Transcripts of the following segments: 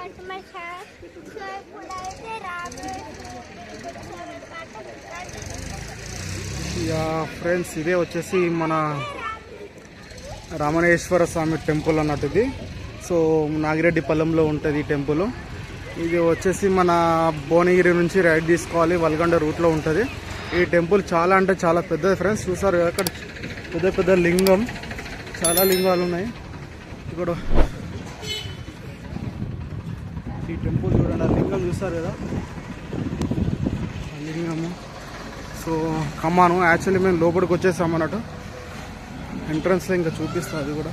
So ఇప్పుడైతే yeah friends ఇదే వచ్చేసి మన రామణేశ్వర స్వామి టెంపుల్ అన్నట్టు ఇది. సో నాగిరెడ్డి పల్లెంలో ఉంటుంది ఈ టెంపుల్. ఇది వచ్చేసి మన భువనగిరి నుంచి రైడ్ తీసుకోవాలి వల్గొండ రూట్లో ఉంటుంది. ఈ టెంపుల్ చాలా అంటే చాలా పెద్దది ఫ్రెండ్స్ చూసారు అక్కడ పెద్ద పెద్ద లింగం చాలా లింగాలు ఉన్నాయి. ఇక్కడ ఈ టెంపుల్ చూడండి ఆ లింగం చూస్తారు కదా? లింగము. సో కమ్మాను యాక్చువల్లీ మేము లోపలికి వచ్చేసాం అన్నట్టు. ఎంట్రన్స్లో ఇంకా చూపిస్తా అది కూడా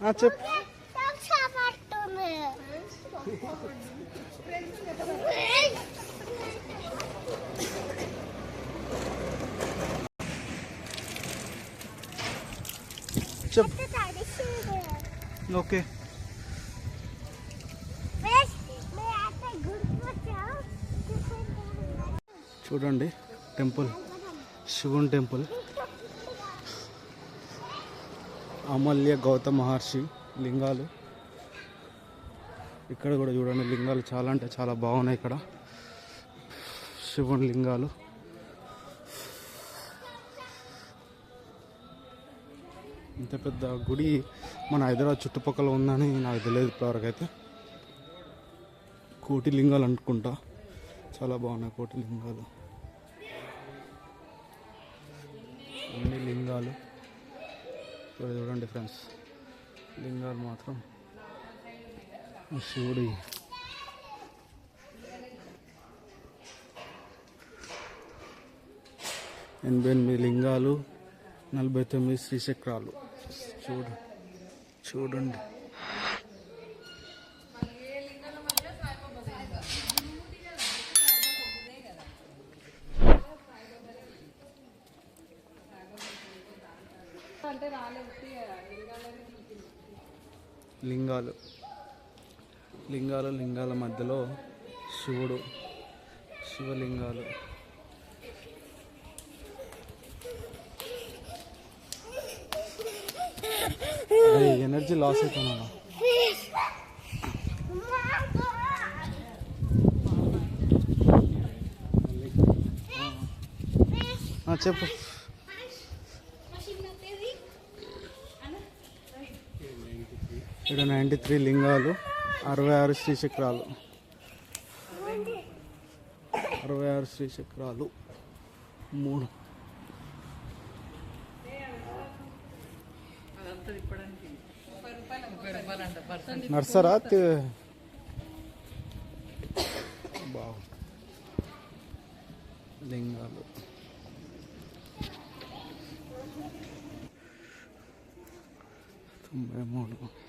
ఆ, చెప్పు చెప్పు ఓకే చూడండి టెంపుల్ శివుని టెంపుల్. అమల్య గౌతమ మహర్షి లింగాలు. ఇక్కడ కూడా చూడండి లింగాలు చాలా అంటే చాలా బాగున్నాయి ఇక్కడ. శివుని లింగాలు. ఇంత పెద్ద గుడి మన హైదరాబాద్ చుట్టుపక్కల ఉందని నాకు తెలియదు ఇప్పటివరకు అయితే కోటి లింగాలు అనుకుంటా. చాలా బాగున్నాయి కోటి లింగాలు. అన్ని లింగాలు. ఇక్కడ చూడండి ఫ్రెండ్స్ లింగాలు మాత్రం. శివుడి ఎనభై ఎనిమిది లింగాలు నలభై తొమ్మిది శ్రీచక్రాలు. చూడు చూడండి లింగాలు లింగాలు లింగాల మధ్యలో శివుడు శివలింగాలు. ఎనర్జీ లాస్ అవుతున్నా చెప్పు. ఇక్కడ నైంటీ త్రీ లింగాలు. అరవై ఆరు శ్రీచక్రాలు అరవై ఆరు శ్రీచక్రాలు మూడు. నర్సరా బాగు లింగాలు. తొంభై మూడు.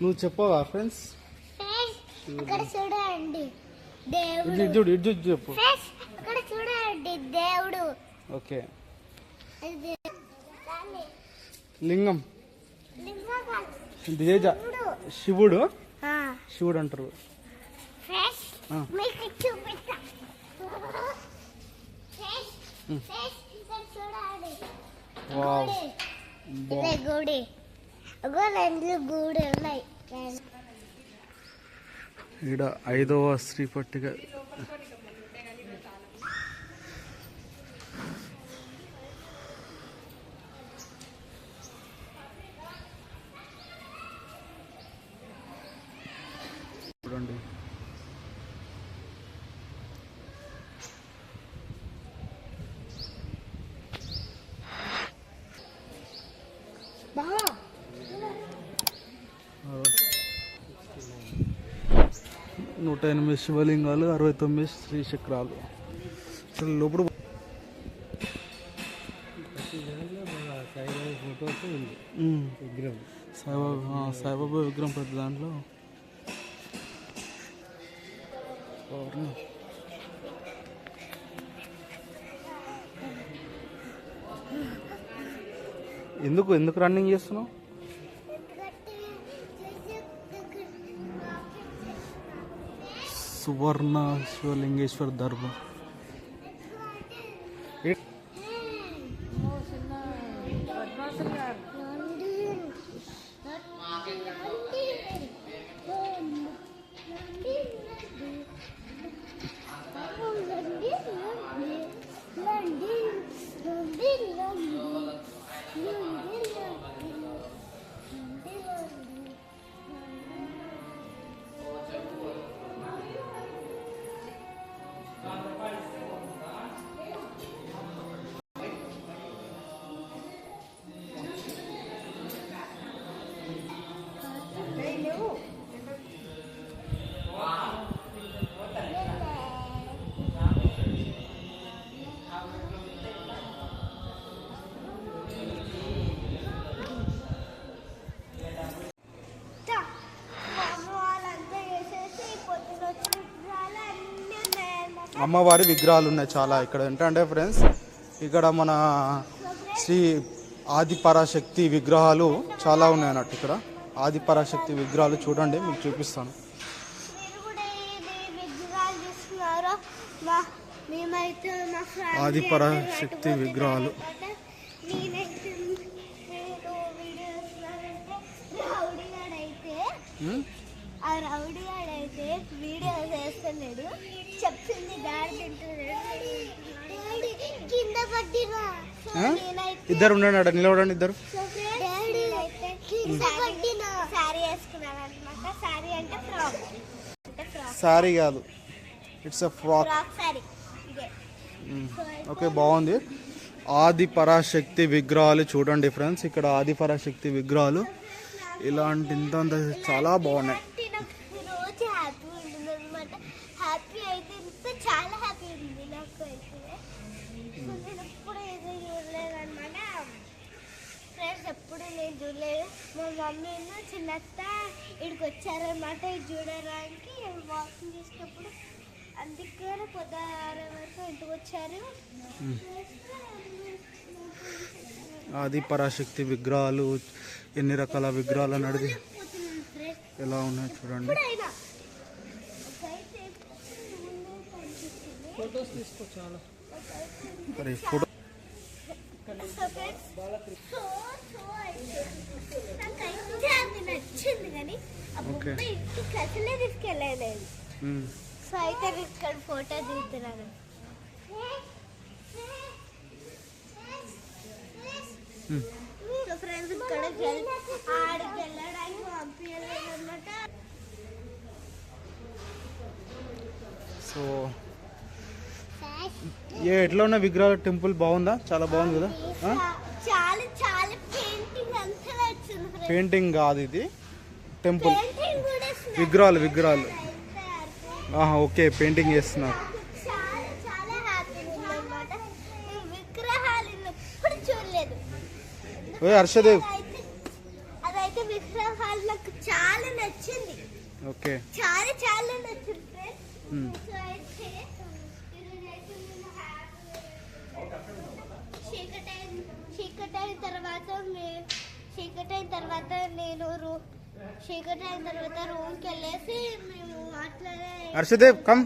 నువ్వు చెప్పవా ఫ్రెండ్స్ ఇక్కడ చూడండి. దేవుడు. ఇటు చూడు ఇటు చూడు చెప్పు. అక్కడ చూడండి దేవుడు. ఓకే. లింగం. చూడు శివుడు. శివుడు? అంటారు. ఇక్కడ వావ్. గుడి. రెండు గుడి ఉన్నాయి. ఈడ ఐదవ స్త్రీ పట్టిక. చూడండి బాగా నూట ఎనిమిది శివలింగాలు అరవై తొమ్మిది శ్రీచక్రాలు అసలు లోపల. సాయిబాబా సాయిబాబా విగ్రహం ప్రతి దాంట్లో. ఎందుకు ఎందుకు రన్నింగ్ చేస్తున్నావు સુવર્ણ શિવલિંગેશ્વર ધર્મ అమ్మవారి విగ్రహాలు ఉన్నాయి చాలా ఇక్కడ. ఏంటంటే ఫ్రెండ్స్ ఇక్కడ మన శ్రీ ఆది పరాశక్తి విగ్రహాలు చాలా ఉన్నాయి అన్నట్టు ఇక్కడ. ఆది పరాశక్తి విగ్రహాలు చూడండి మీకు చూపిస్తాను. ఇది విగ్రహాలు ఆ రౌడీ వీడియో చెప్పింది కింద పట్టినా ఆ? ఇద్దరు ఉండండి నిలబడండి ఇద్దరు. వేసుకున్నాను అనమాట సారీ అంటే ఫ్రాక్ అంటే ఫ్రాక్ సారీ కాదు. It's a frock frock sari ఇదే. ఓకే బాగుంది. ఆది పరాశక్తి విగ్రహాలు చూడండి ఫ్రెండ్స్ ఇక్కడ ఆది పరాశక్తి విగ్రహాలు. ఇలాంటి ఇంత చాలా బాగున్నాయి అంటే నాకు రోజు హ్యాపీ ఉంటుంది అనమాట హ్యాపీ అయితే ఇంత చాలా హ్యాపీ ఉంది నాకు అయితే సో నేను ఎప్పుడు ఏదో చూడలేదు అనమాట ఫ్రెండ్స్ ఎప్పుడు నేను చూడలేదు. మా మమ్మీ చిన్నత్త ఇక్కడికి వచ్చారనమాట ఇది చూడడానికి. వాకింగ్ చేసినప్పుడు అందుకనే పొద్దున వరకు ఇంటికి వచ్చారు. ఆది పరాశక్తి విగ్రహాలు ఎన్ని రకాల విగ్రహాలు అనేది ఎలా ఉన్నాయో చూడండి. ఫోటో నాకైతే అది నచ్చింది కానీ ఆ ఓకే. బొమ్మ ఇంటికి అసలే తీసుకెళ్ళలేదు. ఉమ్, సో అయితే నేను ఇక్కడ ఫోటో తీస్తున్నాను ఉమ్. సో ఫ్రెండ్స్ ఇక్కడికి వెళ్ళి ఆడికి వెళ్ళడానికి పంపించలేదు అనమాట సో ఏ ఎట్లా ఉన్న విగ్రహాల టెంపుల్? బాగుందా? చాలా బాగుంది కదా? చాలా చాలా పెయింటింగ్ కాదు ఇది. టెంపుల్. విగ్రహాలు విగ్రహాలు. ఆహా ఓకే పెయింటింగ్ చేస్తున్నారు. ఓయ్ హర్షదేవ్. అదైతే విగ్రహాలు నాకు చాలా నచ్చింది. ఓకే. చాలా చాలా నచ్చింది చీకటి అయిన- చీకటి తర్వాత చీకటి అయిన తర్వాత నేను రూ చీకటి అయిన తర్వాత రూమ్కి వెళ్ళేసి మేము అట్లనే హర్షదేవ్ కమ్.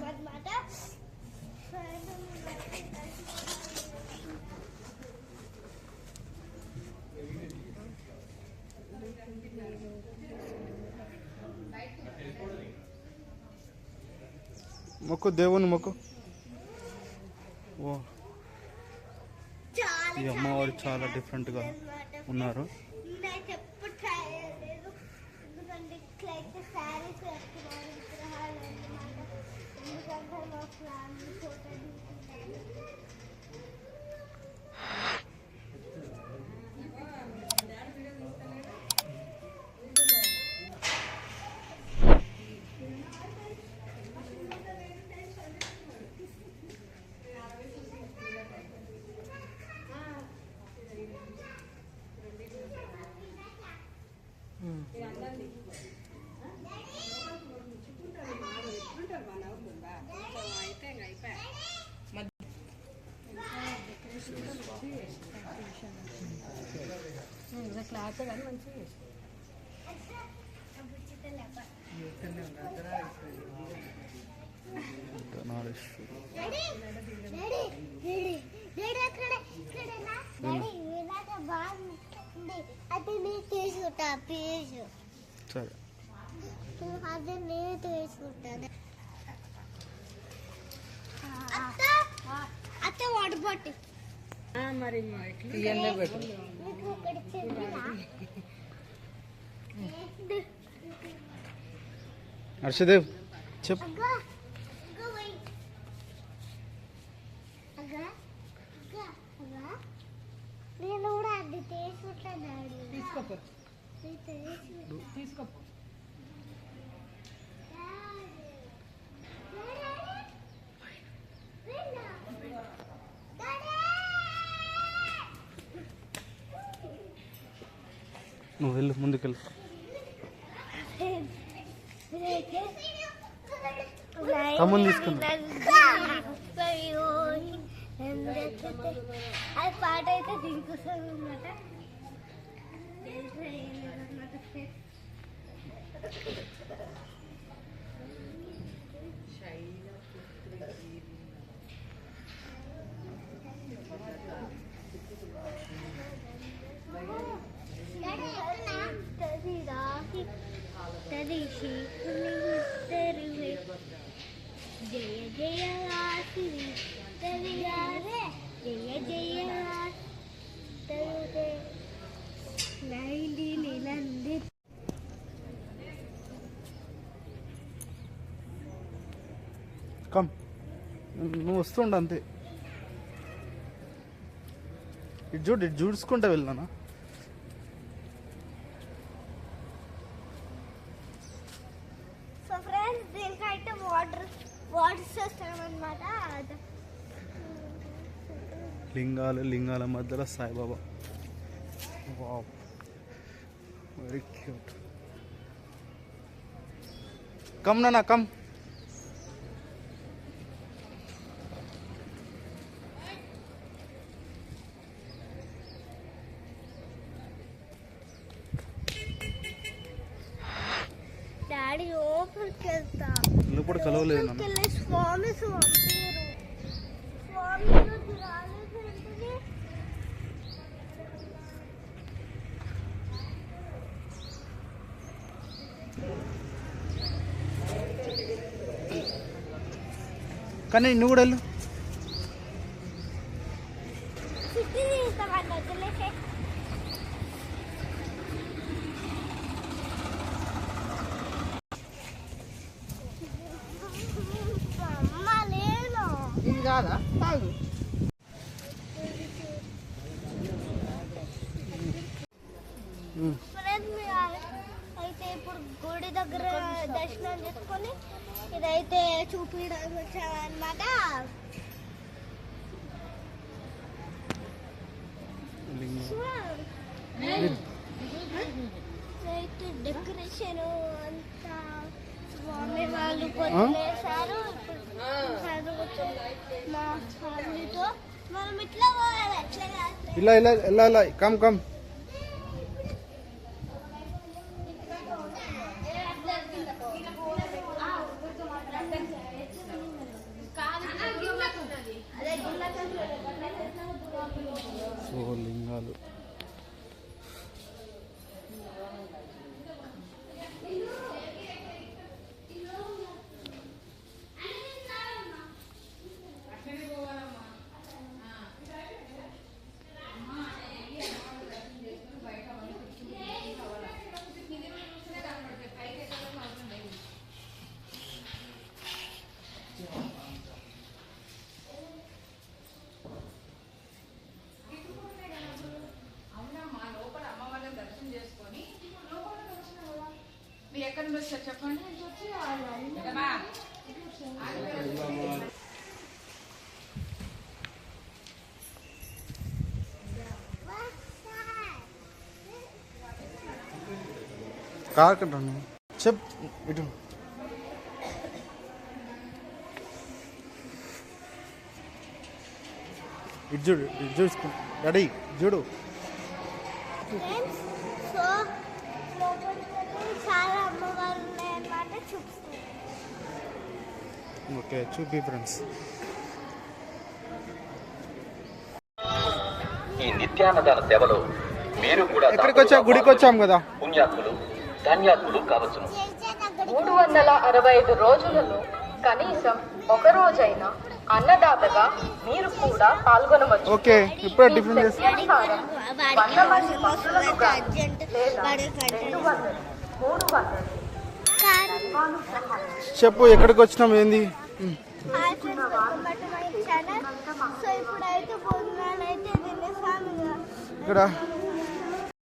మొక్కు దేవుని మొక్కు. ఓ. ఈ అమ్మవారు చాలా different గా అన్నమాట. ఉన్నారు. క్లాత్ కానీ మంచిగా డాడీ డాడీ డాడీ డాడీ అక్కడ ఇక్కడ నా డాడీ ఇలాగ బాగుంది అది నేను తీసుకుంటా ప్లీజ్. సరే. అది నేను తీసుకుంటాను అత్త అత్త వాటర్ బాటిల్ మరి ఇవన్నీ పెట్టు. హర్షదేవ్ చెప్ నేను కూడా అది డాడీ. తీసుకోపో. తీసుకుంటా. తీసుకోపో. నువ్వు వెళ్ళు ముందుకెళ్ళు. తమ్ముని తీసుకున్నా. అయితే దీనికోసం అనమాట కమ్ నువ్వు వస్తుండ అంతే. ఇటు చూడు ఇటు చూసుకుంటా వెళ్ళానా సో ఫ్రెండ్స్ దీనికైతే వాటర్ వాటర్ చేస్తామన్నమాట లింగాలు లింగాల మధ్యలో Saibaba. Wow. Very cute come నాన్న కమ్ నువ్వు కూడా కలవలేదు లోపలికి నాన్న వెళ్ళి స్వామి పంపారు స్వామి ఈరోజు రాలేదు ఏంటిది? కానీ నువ్వు కూడా వెళ్ళు అయితే ఇప్పుడు గుడి దగ్గర దర్శనం చేసుకొని ఇదైతే చూపించడానికి వచ్చామన్నమాట. అయితే డెకరేషన్ అంతా స్వామి వాళ్ళు కొట్టేశారు ఇప్పుడు చదువుతుంది మా ఫ్యామిలీతో మనం ఇట్లా పోవాలి అట్లా కాదు ఇలా ఇలా ఇలా ఇలా. కమ్ కమ్ సో లింగాలు మీరు ఎక్కడి నుంచి చెప్పండి. కట్టాను చెప్ ఇటు. ఇటు చూడు ఇటు చూసుకో. డాడీ చూడు ఫ్రెండ్స్ ఓకే చూపి ఫ్రెండ్స్ ఈ నిత్యాన్నదాన సేవలో మీరు కూడా ఎక్కడికి వచ్చా గుడికి వచ్చాం కదా పుణ్యాత్ములు ధన్యాత్ములు కావచ్చును మూడు వందల అరవై ఐదు రోజులలో కనీసం ఒక రోజైనా అన్నదాతగా మీరు కూడా పాల్గొనవచ్చు. ఓకే ఇప్పుడే ప్రత్యాహారం వంద మంది అర్జెంట్ లేదా రెండు వందలు మూడు వందలు చెప్పు ఎక్కడికి వచ్చినాం ఏంది. ఇక్కడ.